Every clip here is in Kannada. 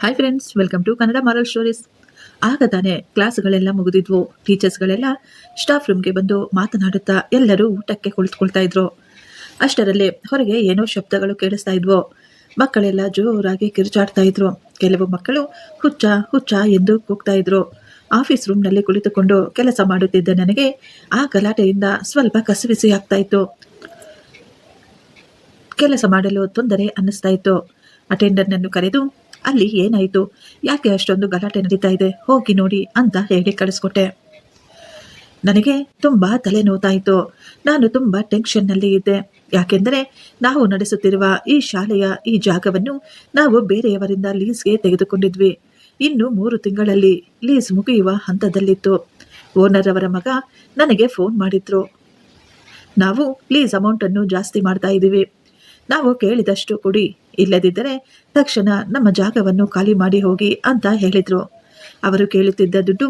Hi friends welcome to Kannada moral stories ಆಗ ತಾನೇ ಕ್ಲಾಸ್ಗಳೆಲ್ಲ ಮುಗಿದಿದ್ವು. ಟೀಚರ್ಸ್ಗಳೆಲ್ಲ ಸ್ಟಾಫ್ ರೂಮ್ಗೆ ಬಂದು ಮಾತನಾಡುತ್ತಾ ಎಲ್ಲರೂ ಊಟಕ್ಕೆ ಕುಳಿತುಕೊಳ್ತಾ ಇದ್ರು. ಅಷ್ಟರಲ್ಲಿ ಹೊರಗೆ ಏನೋ ಶಬ್ದಗಳು ಕೇಳಿಸ್ತಾ ಇದ್ವು. ಮಕ್ಕಳೆಲ್ಲ ಜೋರಾಗಿ ಕಿರುಚಾಡ್ತಾ ಇದ್ರು. ಕೆಲವು ಮಕ್ಕಳು ಹುಚ್ಚ ಹುಚ್ಚ ಎಂದು ಕೂಗ್ತಾ ಇದ್ರು. ಆಫೀಸ್ ರೂಮ್ನಲ್ಲಿ ಕುಳಿತುಕೊಂಡು ಕೆಲಸ ಮಾಡುತ್ತಿದ್ದ ನನಗೆ ಆ ಗಲಾಟೆಯಿಂದ ಸ್ವಲ್ಪ ಕಸಿವಿಸಿ ಆಗ್ತಾ ಇತ್ತು. ಕೆಲಸ ಮಾಡಲು ತೊಂದರೆ ಅನ್ನಿಸ್ತಾ ಇತ್ತು. ಅಟೆಂಡರ್ನನ್ನು ಕರೆದು ಅಲ್ಲಿ ಏನಾಯಿತು? ಯಾಕೆ ಅಷ್ಟೊಂದು ಗಲಾಟೆ ನಡೀತಾ ಇದೆ? ಹೋಗಿ ನೋಡಿ ಅಂತ ಹೇಳಿ ಕಳಿಸ್ಕೊಟ್ಟೆ. ನನಗೆ ತುಂಬ ತಲೆ ನೋತಾಯಿತು ನಾನು ತುಂಬ ಟೆನ್ಷನ್ನಲ್ಲಿ ಇದ್ದೆ. ಯಾಕೆಂದರೆ ನಾವು ನಡೆಸುತ್ತಿರುವ ಈ ಶಾಲೆಯ ಈ ಜಾಗವನ್ನು ನಾವು ಬೇರೆಯವರಿಂದ ಲೀಸ್ಗೆ ತೆಗೆದುಕೊಂಡಿದ್ವಿ. ಇನ್ನು ಮೂರು ತಿಂಗಳಲ್ಲಿ ಲೀಸ್ ಮುಗಿಯುವ ಹಂತದಲ್ಲಿತ್ತು. ಓನರ್ ಅವರ ಮಗ ನನಗೆ ಫೋನ್ ಮಾಡಿದ್ರು. ನಾವು ಲೀಸ್ ಅಮೌಂಟನ್ನು ಜಾಸ್ತಿ ಮಾಡ್ತಾ ಇದ್ದೀವಿ. ನಾವು ಕೇಳಿದಷ್ಟು ಕೊಡಿ. ಇಲ್ಲದಿದ್ದರೆ ತಕ್ಷಣ ನಮ್ಮ ಜಾಗವನ್ನು ಖಾಲಿ ಮಾಡಿ ಹೋಗಿ ಅಂತ ಹೇಳಿದರು. ಅವರು ಕೇಳುತ್ತಿದ್ದ ದುಡ್ಡು,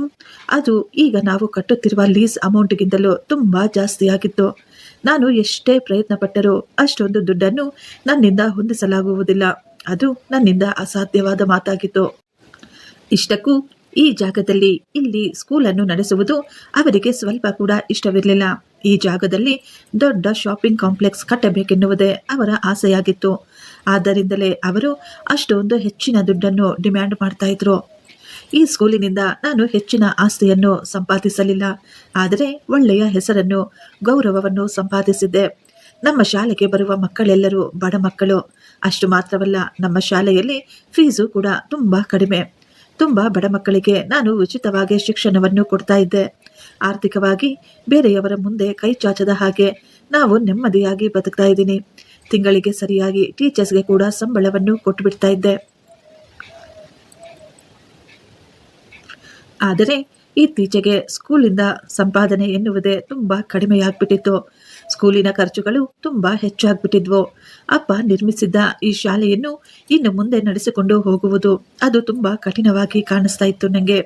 ಅದು ಈಗ ನಾವು ಕಟ್ಟುತ್ತಿರುವ ಲೀಸ್ ಅಮೌಂಟ್ಗಿಂತಲೂ ತುಂಬ ಜಾಸ್ತಿಯಾಗಿತ್ತು. ನಾನು ಎಷ್ಟೇ ಪ್ರಯತ್ನ ಪಟ್ಟರೂ ಅಷ್ಟೊಂದು ದುಡ್ಡನ್ನು ನನ್ನಿಂದ ಹೊಂದಿಸಲಾಗುವುದಿಲ್ಲ. ಅದು ನನ್ನಿಂದ ಅಸಾಧ್ಯವಾದ ಮಾತಾಗಿತ್ತು. ಇಷ್ಟಕ್ಕೂ ಈ ಜಾಗದಲ್ಲಿ ಇಲ್ಲಿ ಸ್ಕೂಲನ್ನು ನಡೆಸುವುದು ಅವರಿಗೆ ಸ್ವಲ್ಪ ಕೂಡ ಇಷ್ಟವಿರಲಿಲ್ಲ. ಈ ಜಾಗದಲ್ಲಿ ದೊಡ್ಡ ಶಾಪಿಂಗ್ ಕಾಂಪ್ಲೆಕ್ಸ್ ಕಟ್ಟಬೇಕೆನ್ನುವುದೇ ಅವರ ಆಸೆಯಾಗಿತ್ತು. ಆದ್ದರಿಂದಲೇ ಅವರು ಅಷ್ಟೊಂದು ಹೆಚ್ಚಿನ ದುಡ್ಡನ್ನು ಡಿಮ್ಯಾಂಡ್ ಮಾಡ್ತಾ ಇದ್ರು. ಈ ಸ್ಕೂಲಿನಿಂದ ನಾನು ಹೆಚ್ಚಿನ ಆಸ್ತಿಯನ್ನು ಸಂಪಾದಿಸಲಿಲ್ಲ. ಆದರೆ ಒಳ್ಳೆಯ ಹೆಸರನ್ನು, ಗೌರವವನ್ನು ಸಂಪಾದಿಸಿದ್ದೆ. ನಮ್ಮ ಶಾಲೆಗೆ ಬರುವ ಮಕ್ಕಳೆಲ್ಲರೂ ಬಡ ಮಕ್ಕಳು. ಅಷ್ಟು ಮಾತ್ರವಲ್ಲ, ನಮ್ಮ ಶಾಲೆಯಲ್ಲಿ ಫೀಸು ಕೂಡ ತುಂಬ ಕಡಿಮೆ. ತುಂಬ ಬಡ ಮಕ್ಕಳಿಗೆ ನಾನು ಉಚಿತವಾಗಿ ಶಿಕ್ಷಣವನ್ನು ಕೊಡ್ತಾ ಇದ್ದೆ. ಆರ್ಥಿಕವಾಗಿ ಬೇರೆಯವರ ಮುಂದೆ ಕೈ ಚಾಚದ ಹಾಗೆ ನಾವು ನೆಮ್ಮದಿಯಾಗಿ ಬದುಕ್ತಾ ಇದ್ದೀನಿ. ತಿಂಗಳಿಗೆ ಸರಿಯಾಗಿ ಟೀಚರ್ಸ್ಗೆ ಕೂಡ ಸಂಬಳವನ್ನು ಕೊಟ್ಟುಬಿಡ್ತಾ ಇದ್ದೆ. ಆದರೆ ಇತ್ತೀಚೆಗೆ ಸ್ಕೂಲಿಂದ ಸಂಪಾದನೆ ಎನ್ನುವುದೇ ತುಂಬ ಕಡಿಮೆಯಾಗ್ಬಿಟ್ಟಿತ್ತು. ಸ್ಕೂಲಿನ ಖರ್ಚುಗಳು ತುಂಬ ಹೆಚ್ಚಾಗ್ಬಿಟ್ಟಿದ್ವು. ಅಪ್ಪ ನಿರ್ಮಿಸಿದ್ದ ಈ ಶಾಲೆಯನ್ನು ಇನ್ನು ಮುಂದೆ ನಡೆಸಿಕೊಂಡು ಹೋಗುವುದು ಅದು ತುಂಬ ಕಠಿಣವಾಗಿ ಕಾಣಿಸ್ತಾ ಇತ್ತು ನನಗೆ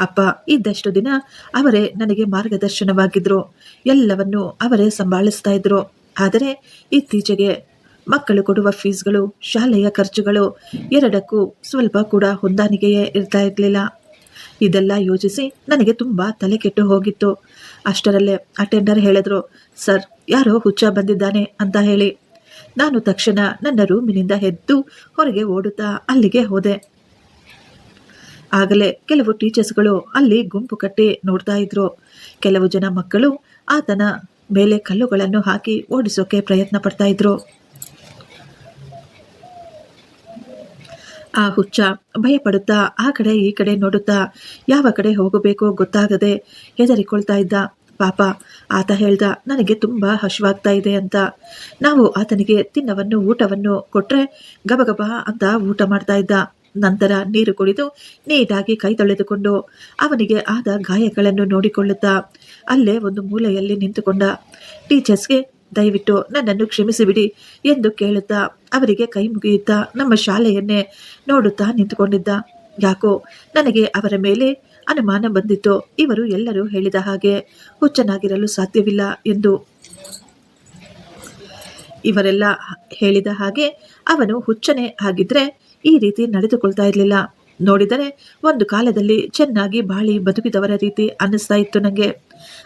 ಅಪ್ಪ ಇದ್ದಷ್ಟು ದಿನ ಅವರೇ ನನಗೆ ಮಾರ್ಗದರ್ಶನವಾಗಿದ್ರು. ಎಲ್ಲವನ್ನು ಅವರೇ ಸಂಭಾಳಿಸ್ತಾ ಇದ್ರು. ಆದರೆ ಇತ್ತೀಚೆಗೆ ಮಕ್ಕಳು ಕೊಡುವ ಫೀಸ್ಗಳು, ಶಾಲೆಯ ಖರ್ಚುಗಳು ಎರಡಕ್ಕೂ ಸ್ವಲ್ಪ ಕೂಡ ಹೊಂದಾಣಿಕೆಯೇ ಇರ್ತಾ ಇರಲಿಲ್ಲ. ಇದೆಲ್ಲ ಯೋಚಿಸಿ ನನಗೆ ತುಂಬ ತಲೆ ಕೆಟ್ಟು ಹೋಗಿತ್ತು. ಅಷ್ಟರಲ್ಲೇ ಅಟೆಂಡರ್ ಹೇಳಿದ್ರು, ಸರ್, ಯಾರೋ ಹುಚ್ಚ ಬಂದಿದ್ದಾನೆ ಅಂತ ಹೇಳಿ. ನಾನು ತಕ್ಷಣ ನನ್ನ ರೂಮಿನಿಂದ ಎದ್ದು ಹೊರಗೆ ಓಡುತ್ತಾ ಅಲ್ಲಿಗೆ ಹೋದೆ. ಆಗಲೇ ಕೆಲವು ಟೀಚರ್ಸ್ಗಳು ಅಲ್ಲಿ ಗುಂಪು ಕಟ್ಟಿ ನೋಡ್ತಾ ಇದ್ರು. ಕೆಲವು ಜನ ಮಕ್ಕಳು ಆತನ ಮೇಲೆ ಕಲ್ಲುಗಳನ್ನು ಹಾಕಿ ಓಡಿಸೋಕೆ ಪ್ರಯತ್ನ ಪಡ್ತಾ ಇದ್ರು. ಆ ಹುಚ್ಚ ಭಯಪಡುತ್ತಾ ಆ ಕಡೆ ಈ ಕಡೆ ನೋಡುತ್ತಾ ಯಾವ ಕಡೆ ಹೋಗಬೇಕೋ ಗೊತ್ತಾಗದೆ ಹೆದರಿಕೊಳ್ತಾ ಇದ್ದ. ಪಾಪ, ಆತ ಹೇಳ್ದ, ನನಗೆ ತುಂಬ ಹಶುವಾಗ್ತಾ ಇದೆ ಅಂತ. ನಾವು ಆತನಿಗೆ ತಿನ್ನವನ್ನು, ಊಟವನ್ನು ಕೊಟ್ರೆ ಗಬಗಬ ಅಂತ ಊಟ ಮಾಡ್ತಾ ಇದ್ದ. ನಂತರ ನೀರು ಕುಡಿದು ನೀಟಾಗಿ ಕೈ ತೊಳೆದುಕೊಂಡು ಅವನಿಗೆ ಆದ ಗಾಯಗಳನ್ನು ನೋಡಿಕೊಳ್ಳುತ್ತಾ ಅಲ್ಲೇ ಒಂದು ಮೂಲೆಯಲ್ಲಿ ನಿಂತುಕೊಂಡ. ಟೀಚರ್ಸ್ಗೆ ದಯವಿಟ್ಟು ನನ್ನನ್ನು ಕ್ಷಮಿಸಿಬಿಡಿ ಎಂದು ಕೇಳುತ್ತಾ ಅವರಿಗೆ ಕೈ ಮುಗಿಯುತ್ತಾ ನಮ್ಮ ಶಾಲೆಯನ್ನೇ ನೋಡುತ್ತಾ ನಿಂತುಕೊಂಡಿದ್ದ. ಯಾಕೋ ನನಗೆ ಅವರ ಮೇಲೆ ಅನುಮಾನ ಬಂದಿತ್ತು ಇವರು ಎಲ್ಲರೂ ಹೇಳಿದ ಹಾಗೆ ಹುಚ್ಚನಾಗಿರಲು ಸಾಧ್ಯವಿಲ್ಲ ಎಂದು. ಇವರೆಲ್ಲ ಹೇಳಿದ ಹಾಗೆ ಅವನು ಹುಚ್ಚನೇ ಆಗಿದ್ರೆ ಈ ರೀತಿ ನಡೆದುಕೊಳ್ತಾ ಇರಲಿಲ್ಲ. ನೋಡಿದರೆ ಒಂದು ಕಾಲದಲ್ಲಿ ಚೆನ್ನಾಗಿ ಬಾಳಿ ಬದುಕಿದವರ ರೀತಿ ಅನ್ನಿಸ್ತಾ ಇತ್ತು ನನಗೆ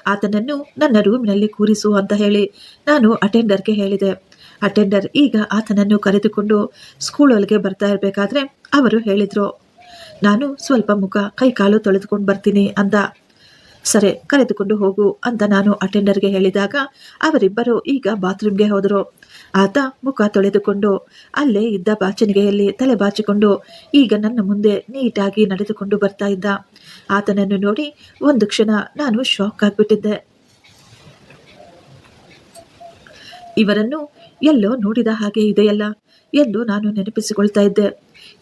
ಆತನನ್ನು ನನ್ನ ರೂಮಿನಲ್ಲಿ ಕೂರಿಸು ಅಂತ ಹೇಳಿ ನಾನು ಅಟೆಂಡರ್ಗೆ ಹೇಳಿದೆ. ಅಟೆಂಡರ್ ಈಗ ಆತನನ್ನು ಕರೆದುಕೊಂಡು ಸ್ಕೂಲ್ ಒಳಗೆ ಬರ್ತಾ ಇರಬೇಕಾದ್ರೆ ಅವರು ಹೇಳಿದರು. ನಾನು ಸ್ವಲ್ಪ ಮುಖ ಕೈ ಕಾಲು ತೊಳೆದುಕೊಂಡು ಬರ್ತೀನಿ ಅಂದ. ಸರಿ, ಕರೆದುಕೊಂಡು ಹೋಗು ಅಂತ ನಾನು ಅಟೆಂಡರ್ಗೆ ಹೇಳಿದಾಗ ಅವರಿಬ್ಬರು ಈಗ ಬಾತ್ರೂಮ್ಗೆ ಹೋದರು. ಆತ ಮುಖ ತೊಳೆದುಕೊಂಡು ಅಲ್ಲೇ ಇದ್ದ ಬಾಚಣಿಗೆಯಲ್ಲಿ ತಲೆ ಬಾಚಿಕೊಂಡು ಈಗ ನನ್ನ ಮುಂದೆ ನೀಟಾಗಿ ನಡೆದುಕೊಂಡು ಬರ್ತಾ ಇದ್ದ. ಆತನನ್ನು ನೋಡಿ ಒಂದು ಕ್ಷಣ ನಾನು ಶಾಕ್ ಆಗಿಬಿಟ್ಟಿದ್ದೆ. ಇವರನ್ನು ಎಲ್ಲೋ ನೋಡಿದ ಹಾಗೆ ಇದೆಯಲ್ಲ ಎಂದು ನಾನು ನೆನಪಿಸಿಕೊಳ್ತಾ ಇದ್ದೆ.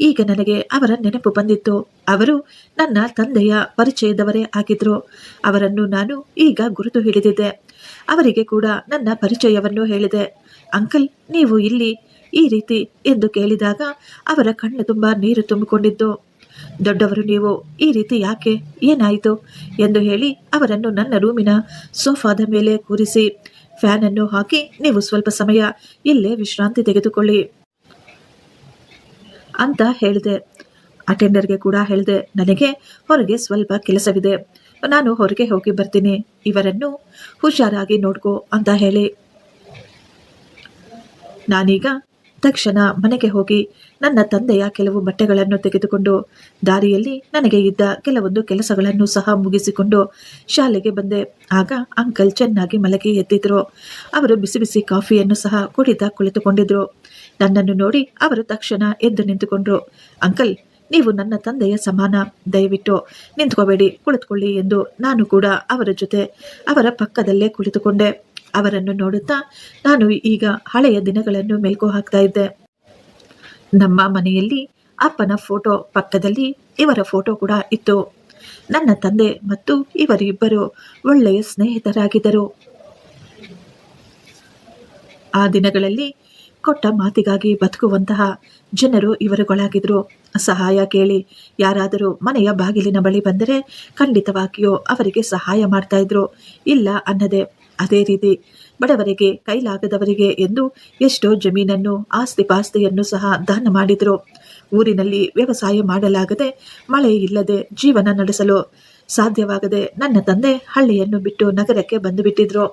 ಈಗ ನನಗೆ ಅವರ ನೆನಪು ಬಂದಿತ್ತು. ಅವರು ನನ್ನ ತಂದೆಯ ಪರಿಚಯದವರೇ ಆಗಿದ್ರು. ಅವರನ್ನು ನಾನು ಈಗ ಗುರುತು ಹಿಡಿದಿದ್ದೆ. ಅವರಿಗೆ ಕೂಡ ನನ್ನ ಪರಿಚಯವನ್ನು ಹೇಳಿದೆ. ಅಂಕಲ್, ನೀವು ಇಲ್ಲಿ ಈ ರೀತಿ ಎಂದು ಕೇಳಿದಾಗ ಅವರ ಕಣ್ಣು ತುಂಬ ನೀರು ತುಂಬಿಕೊಂಡಿದ್ದು ದೊಡ್ಡವರು, ನೀವು ಈ ರೀತಿ ಯಾಕೆ, ಏನಾಯಿತು ಎಂದು ಹೇಳಿ ಅವರನ್ನು ನನ್ನ ರೂಮಿನ ಸೋಫಾದ ಮೇಲೆ ಕೂರಿಸಿ, ಫ್ಯಾನನ್ನು ಹಾಕಿ, ನೀವು ಸ್ವಲ್ಪ ಸಮಯ ಇಲ್ಲೇ ವಿಶ್ರಾಂತಿ ತೆಗೆದುಕೊಳ್ಳಿ. ಅಂತ ಹೇಳಿದೆ. ಅಟೆಂಡರ್ಗೆ ಕೂಡ ಹೇಳಿದೆ, ನನಗೆ ಹೊರಗೆ ಸ್ವಲ್ಪ ಕೆಲಸವಿದೆ. ನಾನು ಹೊರಗೆ ಹೋಗಿ ಬರ್ತೀನಿ. ಇವರನ್ನು ಹುಷಾರಾಗಿ ನೋಡ್ಕೋ ಅಂತ ಹೇಳಿ. ನಾನೀಗ ತಕ್ಷಣ ಮನೆಗೆ ಹೋಗಿ ನನ್ನ ತಂದೆಯ ಕೆಲವು ಬಟ್ಟೆಗಳನ್ನು ತೆಗೆದುಕೊಂಡು, ದಾರಿಯಲ್ಲಿ ನನಗೆ ಇದ್ದ ಕೆಲವೊಂದು ಕೆಲಸಗಳನ್ನು ಸಹ ಮುಗಿಸಿಕೊಂಡು ಶಾಲೆಗೆ ಬಂದೆ. ಆಗ ಅಂಕಲ್ ಚೆನ್ನಾಗಿ ಮಲಗಿ ಎದ್ದಿದ್ರು. ಅವರು ಬಿಸಿ ಬಿಸಿ ಕಾಫಿಯನ್ನು ಸಹ ಕುಡಿತಾ ಕುಳಿತುಕೊಂಡಿದ್ರು. ನನ್ನನ್ನು ನೋಡಿ ಅವರು ತಕ್ಷಣ ಎದ್ದು ನಿಂತುಕೊಂಡ್ರು. ಅಂಕಲ್, ನೀವು ನನ್ನ ತಂದೆಯ ಸಮಾನ. ದಯವಿಟ್ಟು ನಿಂತ್ಕೋಬೇಡಿ, ಕುಳಿತುಕೊಳ್ಳಿ ಎಂದು ನಾನು ಕೂಡ ಅವರ ಜೊತೆ ಅವರ ಪಕ್ಕದಲ್ಲೇ ಕುಳಿತುಕೊಂಡೆ. ಅವರನ್ನು ನೋಡುತ್ತಾ ನಾನು ಈಗ ಹಳೆಯ ದಿನಗಳನ್ನು ಮೆಲ್ಕು ಹಾಕ್ತಾ ಇದ್ದೆ. ನಮ್ಮ ಮನೆಯಲ್ಲಿ ಅಪ್ಪನ ಫೋಟೋ ಪಕ್ಕದಲ್ಲಿ ಇವರ ಫೋಟೋ ಕೂಡ ಇತ್ತು. ನನ್ನ ತಂದೆ ಮತ್ತು ಇವರಿಬ್ಬರು ಒಳ್ಳೆಯ ಸ್ನೇಹಿತರಾಗಿದ್ದರು. ಆ ದಿನಗಳಲ್ಲಿ ಕೊಟ್ಟ ಮಾತಿಗಾಗಿ ಬದುಕುವಂತಹ ಜನರು ಇವರುಗಳಾಗಿದ್ರು. ಸಹಾಯ ಕೇಳಿ, ಯಾರಾದರೂ ಮನೆಯ ಬಾಗಿಲಿನ ಬಳಿ ಬಂದರೆ ಖಂಡಿತವಾಗಿಯೂ ಅವರಿಗೆ ಸಹಾಯ ಮಾಡ್ತಾ ಇದ್ರು. ಇಲ್ಲ ಅನ್ನದೆ, ಅದೇ ರೀತಿ ಬಡವರಿಗೆ, ಕೈಲಾಗದವರಿಗೆ ಎಂದು ಎಷ್ಟೋ ಜಮೀನನ್ನು ಆಸ್ತಿ ಪಾಸ್ತಿಯನ್ನು ಸಹ ದಾನ ಮಾಡಿದರು. ಊರಿನಲ್ಲಿ ವ್ಯವಸಾಯ ಮಾಡಲಾಗದೆ, ಮಳೆ ಇಲ್ಲದೆ ಜೀವನ ನಡೆಸಲು ಸಾಧ್ಯವಾಗದೆ ನನ್ನ ತಂದೆ ಹಳ್ಳಿಯನ್ನು ಬಿಟ್ಟು ನಗರಕ್ಕೆ ಬಂದು ಬಿಟ್ಟಿದ್ರು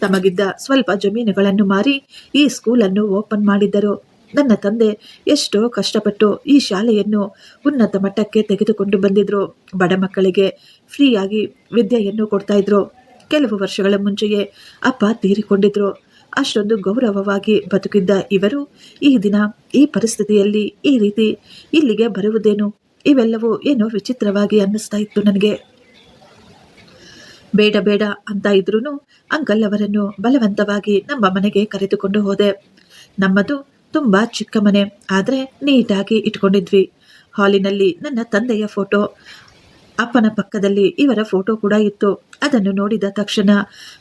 ತಮಗಿದ್ದ ಸ್ವಲ್ಪ ಜಮೀನುಗಳನ್ನು ಮಾರಿ ಈ ಸ್ಕೂಲನ್ನು ಓಪನ್ ಮಾಡಿದ್ದರು. ನನ್ನ ತಂದೆ ಎಷ್ಟೋ ಕಷ್ಟಪಟ್ಟು ಈ ಶಾಲೆಯನ್ನು ಉನ್ನತ ಮಟ್ಟಕ್ಕೆ ತೆಗೆದುಕೊಂಡು ಬಂದಿದ್ರು. ಬಡ ಮಕ್ಕಳಿಗೆ ಫ್ರೀಯಾಗಿ ವಿದ್ಯೆಯನ್ನು ಕೊಡ್ತಾ ಇದ್ರು. ಕೆಲವು ವರ್ಷಗಳ ಮುಂಚೆಯೇ ಅಪ್ಪ ತೀರಿಕೊಂಡಿದ್ರು. ಅಷ್ಟೊಂದು ಗೌರವವಾಗಿ ಬದುಕಿದ್ದ ಇವರು ಈ ದಿನ ಈ ಪರಿಸ್ಥಿತಿಯಲ್ಲಿ ಈ ರೀತಿ ಇಲ್ಲಿಗೆ ಬರುವುದೇನು? ಇವೆಲ್ಲವೂ ಏನೋ ವಿಚಿತ್ರವಾಗಿ ಅನ್ನಿಸ್ತಾ ಇತ್ತು ನನಗೆ. ಬೇಡ ಬೇಡ ಅಂತ ಇದ್ರೂ ಅಂಕಲ್ ಅವರನ್ನು ಬಲವಂತವಾಗಿ ನಮ್ಮ ಮನೆಗೆ ಕರೆದುಕೊಂಡು ಹೋದೆ. ನಮ್ಮದು ತುಂಬಾ ಚಿಕ್ಕ ಮನೆ, ಆದರೆ ನೀಟಾಗಿ ಇಟ್ಕೊಂಡಿದ್ವಿ. ಹಾಲಿನಲ್ಲಿ ನನ್ನ ತಂದೆಯ ಫೋಟೋ. ಅಪ್ಪನ ಪಕ್ಕದಲ್ಲಿ ಇವರ ಫೋಟೋ ಕೂಡ ಇತ್ತು. ಅದನ್ನು ನೋಡಿದ ತಕ್ಷಣ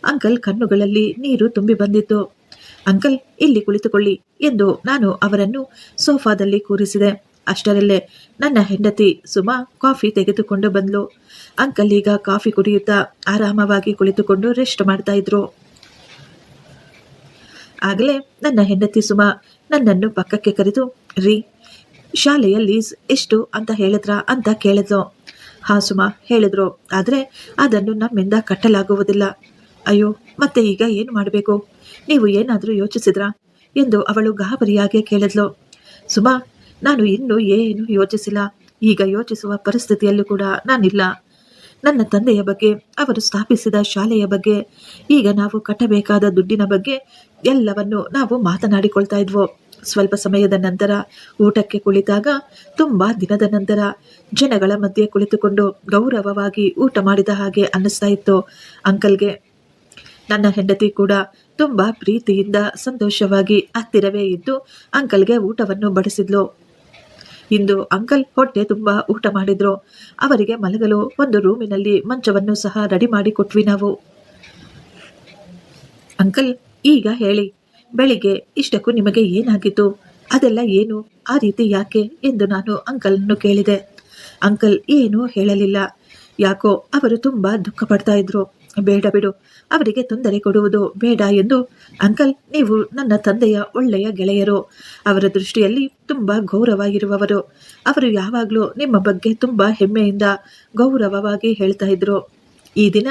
ಅಂಕಲ್ ಕಣ್ಣುಗಳಲ್ಲಿ ನೀರು ತುಂಬಿ ಬಂದಿತ್ತು. ಅಂಕಲ್, ಇಲ್ಲಿ ಕುಳಿತುಕೊಳ್ಳಿ ಎಂದು ನಾನು ಅವರನ್ನು ಸೋಫಾದಲ್ಲಿ ಕೂರಿಸಿದೆ. ಅಷ್ಟರಲ್ಲೇ ನನ್ನ ಹೆಂಡತಿ ಸುಮಾ ಕಾಫಿ ತೆಗೆದುಕೊಂಡು ಬಂದ್ಲು. ಅಂಕಲ್ ಈಗ ಕಾಫಿ ಕುಡಿಯುತ್ತಾ ಆರಾಮವಾಗಿ ಕುಳಿತುಕೊಂಡು ರೆಸ್ಟ್ ಮಾಡ್ತಾ ಇದ್ರು. ಆಗಲೇ ನನ್ನ ಹೆಂಡತಿ ಸುಮಾ ನನ್ನನ್ನು ಪಕ್ಕಕ್ಕೆ ಕರೆದು, ರೀ ಶಾಲೆಯ ಲೀಸ್ ಎಷ್ಟು ಅಂತ ಹೇಳಿದ್ರ ಅಂತ ಕೇಳಿದ್ಲು. ಹಾ ಸುಮಾ, ಹೇಳಿದ್ರು. ಆದರೆ ಅದನ್ನು ನಮ್ಮಿಂದ ಕಟ್ಟಲಾಗುವುದಿಲ್ಲ. ಅಯ್ಯೋ, ಮತ್ತೆ ಈಗ ಏನು ಮಾಡಬೇಕು? ನೀವು ಏನಾದರೂ ಯೋಚಿಸಿದ್ರಾ? ಎಂದು ಅವಳು ಗಾಬರಿಯಾಗಿ ಕೇಳಿದ್ಲು. ಸುಮಾ ನಾನು ಇನ್ನೂ ಏನು ಯೋಚಿಸಿಲ್ಲ. ಈಗ ಯೋಚಿಸುವ ಪರಿಸ್ಥಿತಿಯಲ್ಲೂ ಕೂಡ ನಾನಿಲ್ಲ. ನನ್ನ ತಂದೆಯ ಬಗ್ಗೆ, ಅವರು ಸ್ಥಾಪಿಸಿದ ಶಾಲೆಯ ಬಗ್ಗೆ, ಈಗ ನಾವು ಕಟ್ಟಬೇಕಾದ ದುಡ್ಡಿನ ಬಗ್ಗೆ ಎಲ್ಲವನ್ನು ನಾವು ಮಾತನಾಡಿಕೊಳ್ತಾ ಇದ್ವು. ಸ್ವಲ್ಪ ಸಮಯದ ನಂತರ ಊಟಕ್ಕೆ ಕುಳಿತಾಗ, ತುಂಬಾ ದಿನದ ನಂತರ ಜನಗಳ ಮಧ್ಯೆ ಕುಳಿತುಕೊಂಡು ಗೌರವವಾಗಿ ಊಟ ಮಾಡಿದ ಹಾಗೆ ಅನ್ನಿಸ್ತಾ ಇತ್ತು. ಅಂಕಲ್ಗೆ ನನ್ನ ಹೆಂಡತಿ ಕೂಡ ತುಂಬಾ ಪ್ರೀತಿಯಿಂದ ಸಂತೋಷವಾಗಿ ಹತ್ತಿರವೇ ಇದ್ದು, ಅಂಕಲ್ಗೆ ಊಟವನ್ನು ಬಡಿಸಿದ್ಲು. ಇಂದು ಅಂಕಲ್ ಹೊಟ್ಟೆ ತುಂಬಾ ಊಟ ಮಾಡಿದ್ರು. ಅವರಿಗೆ ಮಲಗಲು ಒಂದು ರೂಮಿನಲ್ಲಿ ಮಂಚವನ್ನು ಸಹ ರೆಡಿ ಮಾಡಿ ಕೊಟ್ವಿ ನಾವು. ಅಂಕಲ್, ಈಗ ಹೇಳಿ, ಬೆಳಿಗ್ಗೆ ಇಷ್ಟಕ್ಕೂ ನಿಮಗೆ ಏನಾಗಿತ್ತು? ಅದೆಲ್ಲ ಏನು, ಆ ರೀತಿ ಯಾಕೆ ಎಂದು ನಾನು ಅಂಕಲ್ನನ್ನು ಕೇಳಿದೆ. ಅಂಕಲ್ ಏನೂ ಹೇಳಲಿಲ್ಲ. ಯಾಕೋ ಅವರು ತುಂಬಾ ದುಃಖ ಪಡ್ತಾ ಇದ್ರು. ಬೇಡ ಬಿಡು. ಅವರಿಗೆ ತೊಂದರೆ ಕೊಡುವುದು ಬೇಡ ಎಂದು ಅಂಕಲ್, ನೀವು ನನ್ನ ತಂದೆಯ ಒಳ್ಳೆಯ ಗೆಳೆಯರು. ಅವರ ದೃಷ್ಟಿಯಲ್ಲಿ ತುಂಬ ಗೌರವ ಇರುವವರು ಅವರು ಯಾವಾಗಲೂ ನಿಮ್ಮ ಬಗ್ಗೆ ತುಂಬ ಹೆಮ್ಮೆಯಿಂದ ಗೌರವವಾಗಿ ಹೇಳ್ತಾ ಇದ್ರು. ಈ ದಿನ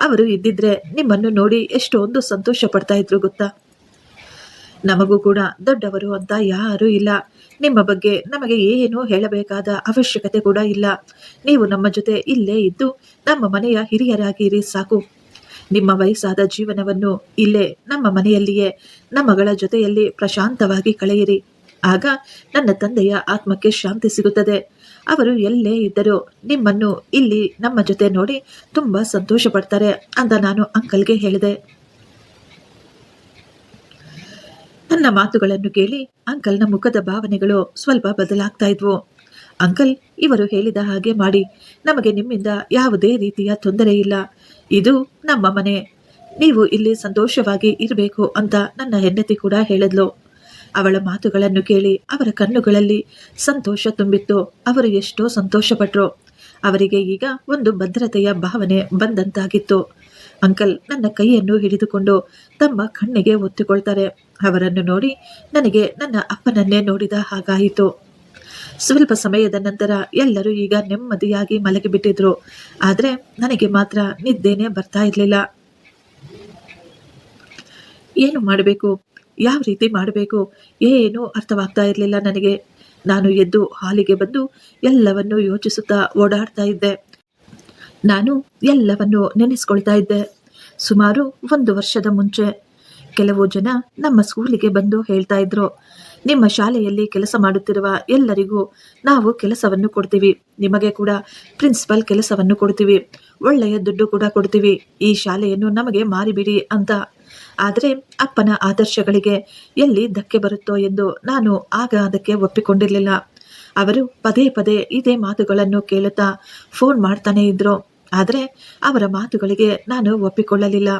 ಅವರು ಇದ್ದಿದ್ರೆ ನಿಮ್ಮನ್ನು ನೋಡಿ ಎಷ್ಟೊಂದು ಸಂತೋಷ ಪಡ್ತಾ ಇದ್ರು ಗೊತ್ತಾ? ನಮಗೂ ಕೂಡ ದೊಡ್ಡವರು ಅಂತ ಯಾರೂ ಇಲ್ಲ. ನಿಮ್ಮ ಬಗ್ಗೆ ನಮಗೆ ಏನೂ ಹೇಳಬೇಕಾದ ಅವಶ್ಯಕತೆ ಕೂಡ ಇಲ್ಲ. ನೀವು ನಮ್ಮ ಜೊತೆ ಇಲ್ಲೇ ಇದ್ದು ನಮ್ಮ ಮನೆಯ ಹಿರಿಯರಾಗಿರಿ ಸಾಕು. ನಿಮ್ಮ ವಯಸ್ಸಾದ ಜೀವನವನ್ನು ಇಲ್ಲೇ, ನಮ್ಮ ಮನೆಯಲ್ಲಿಯೇ ನಮ್ಮಗಳ ಜೊತೆಯಲ್ಲಿ ಪ್ರಶಾಂತವಾಗಿ ಕಳೆಯಿರಿ. ಆಗ ನನ್ನ ತಂದೆಯ ಆತ್ಮಕ್ಕೆ ಶಾಂತಿ ಸಿಗುತ್ತದೆ. ಅವರು ಎಲ್ಲೇ ಇದ್ದರೂ ನಿಮ್ಮನ್ನು ಇಲ್ಲಿ ನಮ್ಮ ಜೊತೆ ನೋಡಿ ತುಂಬಾ ಸಂತೋಷ ಪಡ್ತಾರೆ ಅಂತ ನಾನು ಅಂಕಲ್ಗೆ ಹೇಳಿದೆ. ನನ್ನ ಮಾತುಗಳನ್ನು ಕೇಳಿ ಅಂಕಲ್ನ ಮುಖದ ಭಾವನೆಗಳು ಸ್ವಲ್ಪ ಬದಲಾಗ್ತಾ ಇದ್ವು. ಅಂಕಲ್, ಇವರು ಹೇಳಿದ ಹಾಗೆ ಮಾಡಿ, ನಮಗೆ ನಿಮ್ಮಿಂದ ಯಾವುದೇ ರೀತಿಯ ತೊಂದರೆ ಇಲ್ಲ. ಇದು ನಮ್ಮ ಮನೆ. ನೀವು ಇಲ್ಲಿ ಸಂತೋಷವಾಗಿ ಇರಬೇಕು ಅಂತ ನನ್ನ ಹೆಂಡತಿ ಕೂಡ ಹೇಳಿದ್ಲು. ಅವಳ ಮಾತುಗಳನ್ನು ಕೇಳಿ ಅವರ ಕಣ್ಣುಗಳಲ್ಲಿ ಸಂತೋಷ ತುಂಬಿತ್ತು. ಅವರು ಎಷ್ಟೋ ಸಂತೋಷಪಟ್ರು. ಅವರಿಗೆ ಈಗ ಒಂದು ಭದ್ರತೆಯ ಭಾವನೆ ಬಂದಂತಾಗಿತ್ತು. ಅಂಕಲ್ ನನ್ನ ಕೈಯನ್ನು ಹಿಡಿದುಕೊಂಡು ತಮ್ಮ ಕಣ್ಣಿಗೆ ಒತ್ತಿಕೊಳ್ತಾರೆ. ಅವರನ್ನು ನೋಡಿ ನನಗೆ ನನ್ನ ಅಪ್ಪನನ್ನೇ ನೋಡಿದ ಹಾಗಾಯಿತು. ಸ್ವಲ್ಪ ಸಮಯದ ನಂತರ ಎಲ್ಲರೂ ಈಗ ನೆಮ್ಮದಿಯಾಗಿ ಮಲಗಿಬಿಟ್ಟಿದ್ರು. ಆದರೆ ನನಗೆ ಮಾತ್ರ ನಿದ್ದೆನೇ ಬರ್ತಾ ಇರಲಿಲ್ಲ. ಏನು ಮಾಡಬೇಕು? ಯಾವ ರೀತಿ ಮಾಡಬೇಕು? ಏನೂ ಅರ್ಥವಾಗ್ತಾ ಇರಲಿಲ್ಲ ನನಗೆ. ನಾನು ಎದ್ದು ಹಾಲಿಗೆ ಬಂದು ಎಲ್ಲವನ್ನು ಯೋಚಿಸುತ್ತಾ ಓಡಾಡ್ತಾ ಇದ್ದೆ. ನಾನು ಎಲ್ಲವನ್ನು ನೆನೆಸ್ಕೊಳ್ತಾ ಇದ್ದೆ. ಸುಮಾರು ಒಂದು ವರ್ಷದ ಮುಂಚೆ ಕೆಲವು ಜನ ನಮ್ಮ ಸ್ಕೂಲಿಗೆ ಬಂದು ಹೇಳ್ತಾ ಇದ್ರು, ನಿಮ್ಮ ಶಾಲೆಯಲ್ಲಿ ಕೆಲಸ ಮಾಡುತ್ತಿರುವ ಎಲ್ಲರಿಗೂ ನಾವು ಕೆಲಸವನ್ನು ಕೊಡ್ತೀವಿ, ನಿಮಗೆ ಕೂಡ ಪ್ರಿನ್ಸಿಪಲ್ ಕೆಲಸವನ್ನು ಕೊಡ್ತೀವಿ, ಒಳ್ಳೆಯ ದುಡ್ಡು ಕೂಡ ಕೊಡ್ತೀವಿ, ಈ ಶಾಲೆಯನ್ನು ನಮಗೆ ಮಾರಿಬಿಡಿ ಅಂತ. ಆದರೆ ಅಪ್ಪನ ಆದರ್ಶಗಳಿಗೆ ಎಲ್ಲಿ ಧಕ್ಕೆ ಬರುತ್ತೋ ಎಂದು ನಾನು ಆಗ ಅದಕ್ಕೆ ಒಪ್ಪಿಕೊಂಡಿರಲಿಲ್ಲ. ಅವರು ಪದೇ ಪದೇ ಇದೇ ಮಾತುಗಳನ್ನು ಕೇಳುತ್ತಾ ಫೋನ್ ಮಾಡ್ತಾನೆ ಇದ್ರು. ಆದರೆ ಅವರ ಮಾತುಗಳಿಗೆ ನಾನು ಒಪ್ಪಿಕೊಳ್ಳಲಿಲ್ಲ.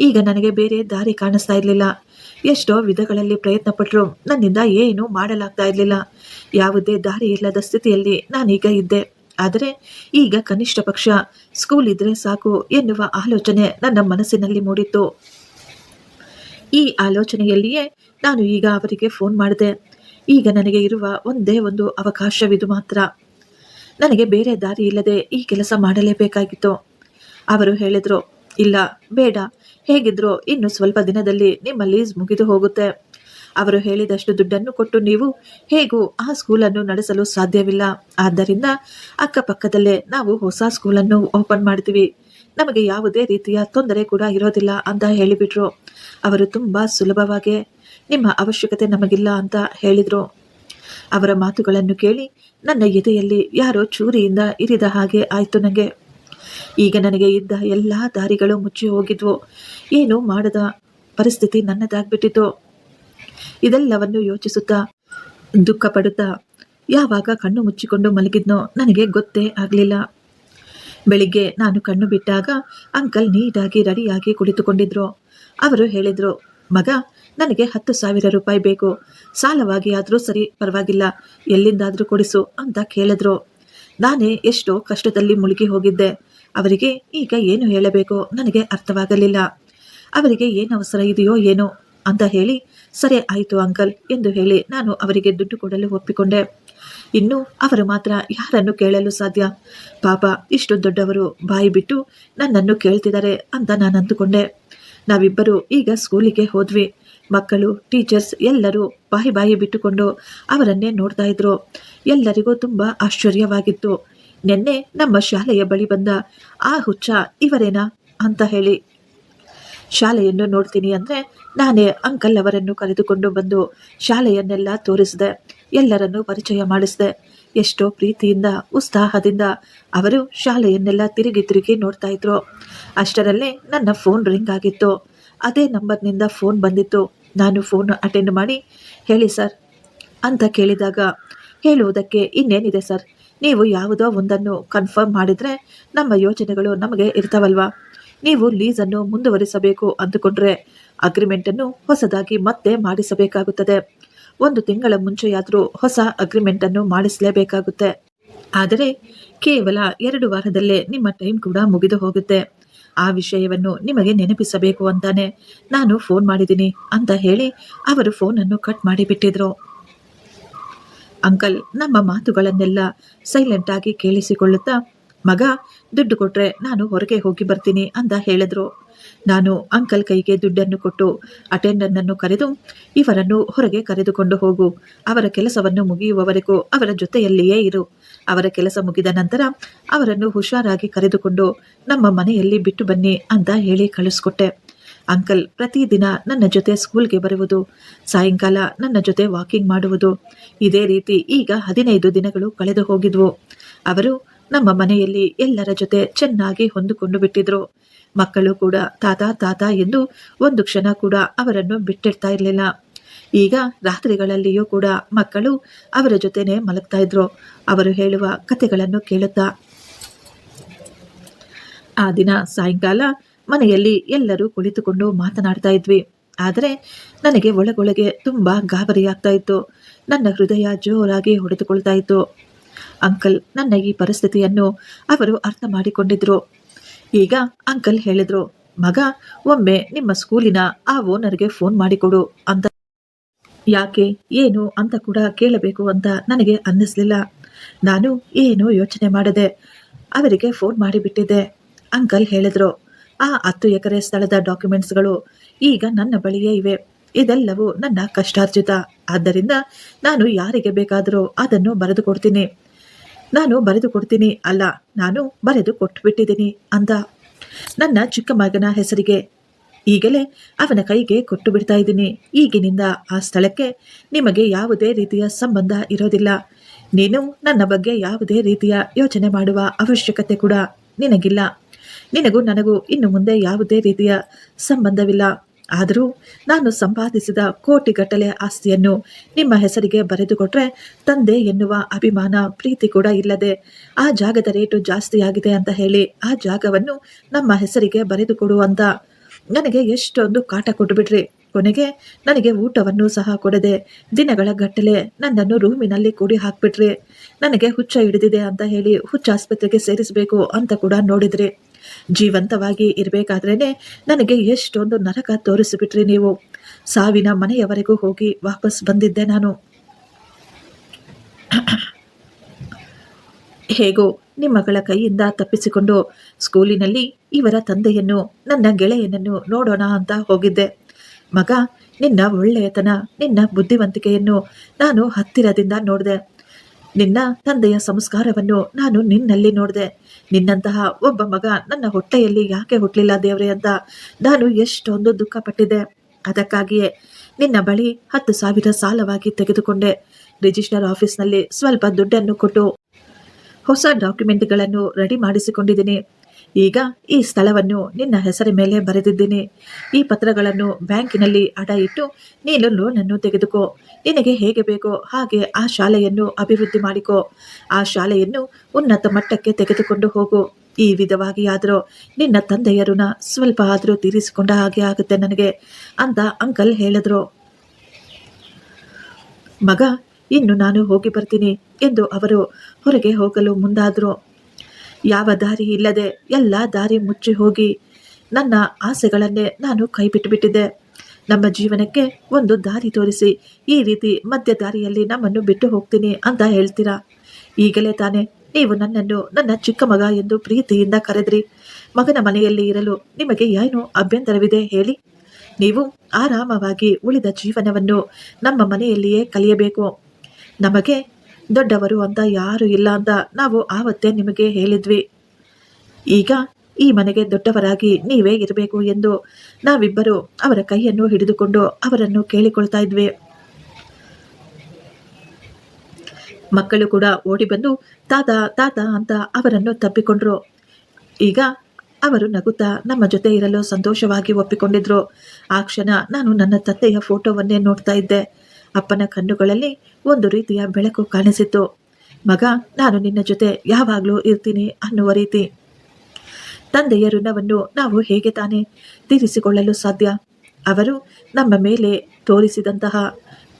ಈಗ ನನಗೆ ಬೇರೆ ದಾರಿ ಕಾಣಿಸ್ತಾ ಇರಲಿಲ್ಲ. ಎಷ್ಟೋ ವಿಧಗಳಲ್ಲಿ ಪ್ರಯತ್ನ ಪಟ್ಟರು ನನ್ನಿಂದ ಏನೂ ಮಾಡಲಾಗ್ತಾ ಇರಲಿಲ್ಲ. ಯಾವುದೇ ದಾರಿ ಇಲ್ಲದ ಸ್ಥಿತಿಯಲ್ಲಿ ನಾನೀಗ ಇದ್ದೆ. ಆದರೆ ಈಗ ಕನಿಷ್ಠ ಪಕ್ಷ ಸ್ಕೂಲ್ ಇದ್ರೆ ಸಾಕು ಎನ್ನುವ ಆಲೋಚನೆ ನನ್ನ ಮನಸ್ಸಿನಲ್ಲಿ ಮೂಡಿತ್ತು. ಈ ಆಲೋಚನೆಯಲ್ಲಿಯೇ ನಾನು ಈಗ ಅವರಿಗೆ ಫೋನ್ ಮಾಡಿದೆ. ಈಗ ನನಗೆ ಇರುವ ಒಂದೇ ಒಂದು ಅವಕಾಶವಿದು ಮಾತ್ರ. ನನಗೆ ಬೇರೆ ದಾರಿ ಇಲ್ಲದೆ ಈ ಕೆಲಸ ಮಾಡಲೇಬೇಕಾಗಿತ್ತು. ಅವರು ಹೇಳಿದರು, ಇಲ್ಲ, ಬೇಡ. ಹೇಗಿದ್ರೋ ಇನ್ನು ಸ್ವಲ್ಪ ದಿನದಲ್ಲಿ ನಿಮ್ಮ ಲೀಸ್ ಮುಗಿದು ಹೋಗುತ್ತೆ. ಅವರು ಹೇಳಿದಷ್ಟು ದುಡ್ಡನ್ನು ಕೊಟ್ಟು ನೀವು ಹೇಗೂ ಆ ಸ್ಕೂಲನ್ನು ನಡೆಸಲು ಸಾಧ್ಯವಿಲ್ಲ. ಆದ್ದರಿಂದ ಅಕ್ಕಪಕ್ಕದಲ್ಲೇ ನಾವು ಹೊಸ ಸ್ಕೂಲನ್ನು ಓಪನ್ ಮಾಡ್ತೀವಿ. ನಮಗೆ ಯಾವುದೇ ರೀತಿಯ ತೊಂದರೆ ಕೂಡ ಇರೋದಿಲ್ಲ ಅಂತ ಹೇಳಿಬಿಟ್ರು. ಅವರು ತುಂಬ ಸುಲಭವಾಗಿ ನಿಮ್ಮ ಅವಶ್ಯಕತೆ ನಮಗಿಲ್ಲ ಅಂತ ಹೇಳಿದರು. ಅವರ ಮಾತುಗಳನ್ನು ಕೇಳಿ ನನ್ನ ಎದೆಯಲ್ಲಿ ಯಾರೋ ಚೂರಿಯಿಂದ ಇರಿದ ಹಾಗೆ ಆಯಿತು ನನಗೆ ಈಗ ನನಗೆ ಇದ್ದ ಎಲ್ಲ ದಾರಿಗಳು ಮುಚ್ಚಿ ಹೋಗಿದ್ವು. ಏನು ಮಾಡದ ಪರಿಸ್ಥಿತಿ ನನ್ನದಾಗ್ಬಿಟ್ಟಿತು ಇದೆಲ್ಲವನ್ನು ಯೋಚಿಸುತ್ತಾ ದುಃಖ ಪಡುತ್ತಾ ಯಾವಾಗ ಕಣ್ಣು ಮುಚ್ಚಿಕೊಂಡು ಮಲಗಿದ್ನೋ ನನಗೆ ಗೊತ್ತೇ ಆಗಲಿಲ್ಲ. ಬೆಳಿಗ್ಗೆ ನಾನು ಕಣ್ಣು ಬಿಟ್ಟಾಗ ಅಂಕಲ್ ನೀಟಾಗಿ ರೆಡಿಯಾಗಿ ಕುಳಿತುಕೊಂಡಿದ್ರು. ಅವರು ಹೇಳಿದರು, ಮಗ ನನಗೆ ಹತ್ತು ಸಾವಿರ ರೂಪಾಯಿ ಬೇಕು. ಸಾಲವಾಗಿ ಆದರೂ ಸರಿ, ಪರವಾಗಿಲ್ಲ. ಎಲ್ಲಿಂದಾದರೂ ಕೊಡಿಸು ಅಂತ ಕೇಳಿದ್ರು. ನಾನೇ ಎಷ್ಟೋ ಕಷ್ಟದಲ್ಲಿ ಮುಳುಗಿ ಹೋಗಿದ್ದೆ. ಅವರಿಗೆ ಈಗ ಏನು ಹೇಳಬೇಕು? ನನಗೆ ಅರ್ಥವಾಗಲಿಲ್ಲ. ಅವರಿಗೆ ಏನು ಅವಸರ ಇದೆಯೋ ಏನೋ ಅಂತ ಹೇಳಿ, ಸರಿ ಆಯಿತು ಅಂಕಲ್ ಎಂದು ಹೇಳಿ ನಾನು ಅವರಿಗೆ ದುಡ್ಡು ಕೊಡಲು ಒಪ್ಪಿಕೊಂಡೆ. ಇನ್ನು ಅವರು ಮಾತ್ರ ಯಾರನ್ನು ಕೇಳಲು ಸಾಧ್ಯ? ಪಾಪ, ಇಷ್ಟು ದೊಡ್ಡವರು ಬಾಯಿ ಬಿಟ್ಟು ನನ್ನನ್ನು ಕೇಳ್ತಿದ್ದಾರೆ ಅಂತ ನಾನು ಅಂದುಕೊಂಡೆ ನಾವಿಬ್ಬರು ಈಗ ಸ್ಕೂಲಿಗೆ ಹೋದ್ವಿ. ಮಕ್ಕಳು ಟೀಚರ್ಸ್ ಎಲ್ಲರೂ ಬಾಯಿ ಬಾಯಿ ಬಿಟ್ಟುಕೊಂಡು ಅವರನ್ನೇ ನೋಡ್ತಾ ಇದ್ರು. ಎಲ್ಲರಿಗೂ ತುಂಬ ಆಶ್ಚರ್ಯವಾಗಿತ್ತು. ನಿನ್ನೆ ನಮ್ಮ ಶಾಲೆಯ ಬಳಿ ಬಂದ ಆ ಹುಚ್ಚ ಇವರೇನಾ? ಅಂತ ಹೇಳಿ. ಶಾಲೆಯನ್ನು ನೋಡ್ತೀನಿ ಅಂದರೆ ನಾನೇ ಅಂಕಲ್ ಅವರನ್ನು ಕರೆದುಕೊಂಡು ಬಂದು ಶಾಲೆಯನ್ನೆಲ್ಲ ತೋರಿಸಿದೆ, ಎಲ್ಲರನ್ನು ಪರಿಚಯ ಮಾಡಿಸಿದೆ. ಎಷ್ಟೋ ಪ್ರೀತಿಯಿಂದ, ಉತ್ಸಾಹದಿಂದ ಅವರು ಶಾಲೆಯನ್ನೆಲ್ಲ ತಿರುಗಿ ತಿರುಗಿ ನೋಡ್ತಾ ಇದ್ರು. ಅಷ್ಟರಲ್ಲೇ ನನ್ನ ಫೋನ್ ರಿಂಗ್ ಆಗಿತ್ತು. ಅದೇ ನಂಬರ್ನಿಂದ ಫೋನ್ ಬಂದಿತ್ತು. ನಾನು ಫೋನ್ ಅಟೆಂಡ್ ಮಾಡಿ ಹೇಳಿ ಸರ್ ಅಂತ ಕೇಳಿದಾಗ ಹೇಳುವುದಕ್ಕೆ ಇನ್ನೇನಿದೆ ಸರ್ ನೀವು ಯಾವುದೋ ಒಂದನ್ನು ಕನ್ಫರ್ಮ್ ಮಾಡಿದರೆ ನಮ್ಮ ಯೋಚನೆಗಳು ನಮಗೆ ಇರ್ತಾವಲ್ವಾ? ನೀವು ಲೀಸನ್ನು ಮುಂದುವರಿಸಬೇಕು ಅಂದುಕೊಂಡ್ರೆ ಅಗ್ರಿಮೆಂಟನ್ನು ಹೊಸದಾಗಿ ಮತ್ತೆ ಮಾಡಿಸಬೇಕಾಗುತ್ತದೆ. ಒಂದು ತಿಂಗಳ ಮುಂಚೆಯಾದರೂ ಹೊಸ ಅಗ್ರಿಮೆಂಟನ್ನು ಮಾಡಿಸಲೇಬೇಕಾಗುತ್ತೆ. ಆದರೆ ಕೇವಲ ಎರಡು ವಾರದಲ್ಲೇ ನಿಮ್ಮ ಟೈಮ್ ಕೂಡ ಮುಗಿದು ಹೋಗುತ್ತೆ. ಆ ವಿಷಯವನ್ನು ನಿಮಗೆ ನೆನಪಿಸಬೇಕು ಅಂತಾನೆ ನಾನು ಫೋನ್ ಮಾಡಿದ್ದೀನಿ ಅಂತ ಹೇಳಿ ಅವರು ಫೋನನ್ನು ಕಟ್ ಮಾಡಿಬಿಟ್ಟಿದ್ರು. ಅಂಕಲ್, ನಮ್ಮ ಮಾತುಗಳನ್ನೆಲ್ಲ ಸೈಲೆಂಟ್ ಆಗಿ ಕೇಳಿಸಿಕೊಳ್ಳುತ್ತಾ, ಮಗ ದುಡ್ಡು ಕೊಟ್ರೆ ನಾನು ಹೊರಗೆ ಹೋಗಿ ಬರ್ತೀನಿ ಅಂತ ಹೇಳಿದ್ರು. ನಾನು ಅಂಕಲ್ ಕೈಗೆ ದುಡ್ಡನ್ನು ಕೊಟ್ಟು ಅಟೆಂಡರ್ನನ್ನು ಕರೆದು, ಇವರನ್ನು ಹೊರಗೆ ಕರೆದುಕೊಂಡು ಹೋಗು. ಅವರ ಕೆಲಸವನ್ನು ಮುಗಿಯುವವರೆಗೂ ಅವರ ಜೊತೆಯಲ್ಲಿಯೇ ಇರು. ಅವರ ಕೆಲಸ ಮುಗಿದ ನಂತರ ಅವರನ್ನು ಹುಷಾರಾಗಿ ಕರೆದುಕೊಂಡು ನಮ್ಮ ಮನೆಯಲ್ಲಿ ಬಿಟ್ಟು ಬನ್ನಿ ಅಂತ ಹೇಳಿ ಕಳಿಸ್ಕೊಟ್ಟೆ. ಅಂಕಲ್ ಪ್ರತಿದಿನ ನನ್ನ ಜೊತೆ ಸ್ಕೂಲ್ಗೆ ಬರುವುದು, ಸಾಯಂಕಾಲ ನನ್ನ ಜೊತೆ ವಾಕಿಂಗ್ ಮಾಡುವುದು. ಇದೇ ರೀತಿ ಈಗ ಹದಿನೈದು ದಿನಗಳು ಕಳೆದು ಹೋಗಿದ್ವು. ಅವರು ನಮ್ಮ ಮನೆಯಲ್ಲಿ ಎಲ್ಲರ ಜೊತೆ ಚೆನ್ನಾಗಿ ಹೊಂದಿಕೊಂಡು ಬಿಟ್ಟಿದ್ರು. ಮಕ್ಕಳು ಕೂಡ ತಾತ ತಾತ ಎಂದು ಒಂದು ಕ್ಷಣ ಕೂಡ ಅವರನ್ನು ಬಿಟ್ಟಿರ್ತಾ ಇರಲಿಲ್ಲ. ಈಗ ರಾತ್ರಿಗಳಲ್ಲಿಯೂ ಕೂಡ ಮಕ್ಕಳು ಅವರ ಜೊತೆನೆ ಮಲಗ್ತಾ ಇದ್ರು. ಅವರು ಹೇಳುವ ಕಥೆಗಳನ್ನು ಕೇಳುತ್ತಾ, ಆ ದಿನ ಸಾಯಂಕಾಲ ಮನೆಯಲ್ಲಿ ಎಲ್ಲರೂ ಕುಳಿತುಕೊಂಡು ಮಾತನಾಡ್ತಾ ಇದ್ವಿ. ಆದರೆ ನನಗೆ ಒಳಗೊಳಗೆ ತುಂಬ ಗಾಬರಿಯಾಗ್ತಾ ಇತ್ತು. ನನ್ನ ಹೃದಯ ಜೋರಾಗಿ ಹೊಡೆದುಕೊಳ್ತಾ ಇತ್ತು. ಅಂಕಲ್ ನನ್ನ ಈ ಪರಿಸ್ಥಿತಿಯನ್ನು ಅವರು ಅರ್ಥ ಮಾಡಿಕೊಂಡಿದ್ರು. ಈಗ ಅಂಕಲ್ ಹೇಳಿದ್ರು, ಮಗ, ಒಮ್ಮೆ ನಿಮ್ಮ ಸ್ಕೂಲಿನ ಆ ಓನರ್ಗೆ ಫೋನ್ ಮಾಡಿಕೊಡು ಅಂತ. ಯಾಕೆ, ಏನು ಅಂತ ಕೂಡ ಕೇಳಬೇಕು ಅಂತ ನನಗೆ ಅನ್ನಿಸ್ಲಿಲ್ಲ. ನಾನು ಏನು ಯೋಚನೆ ಮಾಡಿದೆ ಅವರಿಗೆ ಫೋನ್ ಮಾಡಿಬಿಟ್ಟಿದ್ದೆ, ಅಂಕಲ್ ಹೇಳಿದ್ರು. ಆ ಹತ್ತು ಎಕರೆ ಸ್ಥಳದ ಡಾಕ್ಯುಮೆಂಟ್ಸ್ಗಳು ಈಗ ನನ್ನ ಬಳಿಯೇ ಇವೆ. ಇದೆಲ್ಲವೂ ನನ್ನ ಕಷ್ಟಾರ್ಜಿತ. ಆದ್ದರಿಂದ ನಾನು ಯಾರಿಗೆ ಬೇಕಾದರೂ ಅದನ್ನು ಬರೆದು ಕೊಡ್ತೀನಿ ನಾನು ಬರೆದು ಕೊಡ್ತೀನಿ ಅಲ್ಲ, ನಾನು ಬರೆದು ಕೊಟ್ಟುಬಿಟ್ಟಿದ್ದೀನಿ ಅಂದ. ನನ್ನ ಚಿಕ್ಕ ಮಗನ ಹೆಸರಿಗೆ, ಈಗಲೇ ಅವನ ಕೈಗೆ ಕೊಟ್ಟು ಬಿಡ್ತಾ ಇದ್ದೀನಿ. ಈಗಿನಿಂದ ಆ ಸ್ಥಳಕ್ಕೆ ನಿಮಗೆ ಯಾವುದೇ ರೀತಿಯ ಸಂಬಂಧ ಇರೋದಿಲ್ಲ. ನೀನು ನನ್ನ ಬಗ್ಗೆ ಯಾವುದೇ ರೀತಿಯ ಯೋಚನೆ ಮಾಡುವ ಅವಶ್ಯಕತೆ ಕೂಡ ನಿನಗಿಲ್ಲ. ನಿನಗೂ ನನಗೂ ಇನ್ನು ಮುಂದೆ ಯಾವುದೇ ರೀತಿಯ ಸಂಬಂಧವಿಲ್ಲ. ಆದರೂ ನಾನು ಸಂಪಾದಿಸಿದ ಕೋಟಿಗಟ್ಟಲೆ ಆಸ್ತಿಯನ್ನು ನಿಮ್ಮ ಹೆಸರಿಗೆ ಬರೆದುಕೊಟ್ರೆ ತಂದೆ ಎನ್ನುವ ಅಭಿಮಾನ, ಪ್ರೀತಿ ಕೂಡ ಇಲ್ಲದೆ ಆ ಜಾಗದ ರೇಟು ಜಾಸ್ತಿಯಾಗಿದೆ ಅಂತ ಹೇಳಿ ಆ ಜಾಗವನ್ನು ನಮ್ಮ ಹೆಸರಿಗೆ ಬರೆದುಕೊಡು ಅಂತ. ನನಗೆ ಎಷ್ಟೊಂದು ಕಾಟ ಕೊಟ್ಟುಬಿಟ್ರಿ. ಕೊನೆಗೆ ನನಗೆ ಊಟವನ್ನು ಸಹ ಕೊಡದೆ ದಿನಗಳ ಗಟ್ಟಲೆ ನನ್ನನ್ನು ರೂಮಿನಲ್ಲಿ ಕೂಡಿ ಹಾಕ್ಬಿಟ್ರಿ. ನನಗೆ ಹುಚ್ಚ ಹಿಡಿದಿದೆ ಅಂತ ಹೇಳಿ ಹುಚ್ಚ ಆಸ್ಪತ್ರೆಗೆ ಸೇರಿಸಬೇಕು ಅಂತ ಕೂಡ ನೋಡಿದ್ರಿ. ಜೀವಂತವಾಗಿ ಇರಬೇಕಾದ್ರೇ ನನಗೆ ಎಷ್ಟೊಂದು ನರಕ ತೋರಿಸಿಬಿಟ್ರಿ ನೀವು. ಸಾವಿನ ಮನೆಯವರೆಗೂ ಹೋಗಿ ವಾಪಸ್ ಬಂದಿದ್ದೆ ನಾನು. ಹೇಗೋ ನಿಮ್ಮಗಳ ಕೈಯಿಂದ ತಪ್ಪಿಸಿಕೊಂಡು ಸ್ಕೂಲಿನಲ್ಲಿ ಇವರ ತಂದೆಯನ್ನು, ನನ್ನ ಗೆಳೆಯನನ್ನು ನೋಡೋಣ ಅಂತ ಹೋಗಿದ್ದೆ. ಮಗ, ನಿನ್ನ ಒಳ್ಳೆಯತನ, ನಿನ್ನ ಬುದ್ಧಿವಂತಿಕೆಯನ್ನು ನಾನು ಹತ್ತಿರದಿಂದ ನೋಡಿದೆ. ನಿನ್ನ ತಂದೆಯ ಸಂಸ್ಕಾರವನ್ನು ನಾನು ನಿನ್ನಲ್ಲಿ ನೋಡಿದೆ. ನಿನ್ನಂತಹ ಒಬ್ಬ ಮಗ ನನ್ನ ಹೊಟ್ಟೆಯಲ್ಲಿ ಯಾಕೆ ಹುಟ್ಟಲಿಲ್ಲ ದೇವ್ರೆ ಅಂತ ನಾನು ಎಷ್ಟೊಂದು ದುಃಖಪಟ್ಟಿದ್ದೆ. ಅದಕ್ಕಾಗಿಯೇ ನಿನ್ನ ಬಳಿ ಹತ್ತು ಸಾವಿರ ಸಾಲವಾಗಿ ತೆಗೆದುಕೊಂಡೆ. ರಿಜಿಸ್ಟರ್ ಆಫೀಸ್ನಲ್ಲಿ ಸ್ವಲ್ಪ ದುಡ್ಡನ್ನು ಕೊಟ್ಟು ಹೊಸ ಡಾಕ್ಯುಮೆಂಟ್ಗಳನ್ನು ರೆಡಿ ಮಾಡಿಸಿಕೊಂಡಿದ್ದೀನಿ. ಈಗ ಈ ಸ್ಥಳವನ್ನು ನಿನ್ನ ಹೆಸರ ಮೇಲೆ ಬರೆದಿದ್ದೀನಿ. ಈ ಪತ್ರಗಳನ್ನು ಬ್ಯಾಂಕಿನಲ್ಲಿ ಅಡ ಇಟ್ಟು ನೀನು ಲೋನನ್ನು ತೆಗೆದುಕೋ. ನಿನಗೆ ಹೇಗೆ ಬೇಕೋ ಹಾಗೆ ಆ ಶಾಲೆಯನ್ನು ಅಭಿವೃದ್ಧಿ ಮಾಡಿಕೋ. ಆ ಶಾಲೆಯನ್ನು ಉನ್ನತ ಮಟ್ಟಕ್ಕೆ ತೆಗೆದುಕೊಂಡು ಹೋಗು. ಈ ವಿಧವಾಗಿ ಆದರೂ ನಿನ್ನ ತಂದೆಯ ಋಣ ಸ್ವಲ್ಪ ಆದರೂ ತೀರಿಸಿಕೊಂಡ ಹಾಗೆ ಆಗುತ್ತೆ ನನಗೆ ಅಂತ ಅಂಕಲ್ ಹೇಳಿದ್ರು. ಮಗ, ಇನ್ನು ನಾನು ಹೋಗಿ ಬರ್ತೀನಿ ಎಂದು ಅವರು ಹೊರಗೆ ಹೋಗಲು ಮುಂದಾದರು. ಯಾವ ದಾರಿ ಇಲ್ಲದೆ ಎಲ್ಲ ದಾರಿ ಮುಚ್ಚಿ ಹೋಗಿ ನನ್ನ ಆಸೆಗಳನ್ನೇ ನಾನು ಕೈಬಿಟ್ಟುಬಿಟ್ಟಿದ್ದೆ. ನಮ್ಮ ಜೀವನಕ್ಕೆ ಒಂದು ದಾರಿ ತೋರಿಸಿ, ಈ ರೀತಿ ಮಧ್ಯ ದಾರಿಯಲ್ಲಿ ನಮ್ಮನ್ನು ಬಿಟ್ಟು ಹೋಗ್ತೀನಿ ಅಂತ ಹೇಳ್ತೀರಾ? ಈಗಲೇ ತಾನೇ ನೀವು ನನ್ನನ್ನು ನನ್ನ ಚಿಕ್ಕ ಮಗ ಎಂದು ಪ್ರೀತಿಯಿಂದ ಕರೆದ್ರಿ. ಮಗನ ಮನೆಯಲ್ಲಿ ಇರಲು ನಿಮಗೆ ಏನು ಅಭ್ಯಂತರವಿದೆ ಹೇಳಿ? ನೀವು ಆರಾಮವಾಗಿ ಉಳಿದ ಜೀವನವನ್ನು ನಮ್ಮ ಮನೆಯಲ್ಲಿಯೇ ಕಲಿಯಬೇಕು. ನಮಗೆ ದೊಡ್ಡವರು ಅಂತ ಯಾರು ಇಲ್ಲ ಅಂತ ನಾವು ಆವತ್ತೇ ನಿಮಗೆ ಹೇಳಿದ್ವಿ. ಈಗ ಈ ಮನೆಗೆ ದೊಡ್ಡವರಾಗಿ ನೀವೇ ಇರಬೇಕು ಎಂದು ನಾವಿಬ್ಬರು ಅವರ ಕೈಯನ್ನು ಹಿಡಿದುಕೊಂಡು ಅವರನ್ನು ಕೇಳಿಕೊಳ್ತಾ ಇದ್ವಿ. ಮಕ್ಕಳು ಕೂಡ ಓಡಿ ಬಂದು, ತಾತ ತಾತ ಅಂತ ಅವರನ್ನು ತಬ್ಬಿಕೊಂಡ್ರು. ಈಗ ಅವರು ನಗುತ್ತಾ ನಮ್ಮ ಜೊತೆ ಇರಲು ಸಂತೋಷವಾಗಿ ಒಪ್ಪಿಕೊಂಡಿದ್ರು. ಆ ಕ್ಷಣ ನಾನು ನನ್ನ ತತ್ತೆಯ ಫೋಟೋವನ್ನೇ ನೋಡ್ತಾ ಇದ್ದೆ. ಅಪ್ಪನ ಕಣ್ಣುಗಳಲ್ಲಿ ಒಂದು ರೀತಿಯ ಬೆಳಕು ಕಾಣಿಸಿತು ಮಗ, ನಾನು ನಿನ್ನ ಜೊತೆ ಯಾವಾಗಲೂ ಇರ್ತೀನಿ ಅನ್ನುವ ರೀತಿ. ತಂದೆಯ ಋಣವನ್ನು ನಾವು ಹೇಗೆ ತಾನೇ ತೀರಿಸಿಕೊಳ್ಳಲು ಸಾಧ್ಯ? ಅವರು ನಮ್ಮ ಮೇಲೆ ತೋರಿಸಿದಂತಹ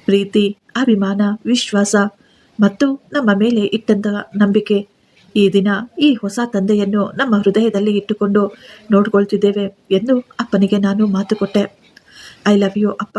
ಪ್ರೀತಿ, ಅಭಿಮಾನ, ವಿಶ್ವಾಸ ಮತ್ತು ನಮ್ಮ ಮೇಲೆ ಇಟ್ಟಂತಹ ನಂಬಿಕೆ. ಈ ದಿನ ಈ ಹೊಸ ತಂದೆಯನ್ನು ನಮ್ಮ ಹೃದಯದಲ್ಲಿ ಇಟ್ಟುಕೊಂಡು ನೋಡ್ಕೊಳ್ತಿದ್ದೇವೆ ಎಂದು ಅಪ್ಪನಿಗೆ ನಾನು ಮಾತು ಕೊಟ್ಟೆ. ಐ ಲವ್ ಯು, ಅಪ್ಪ.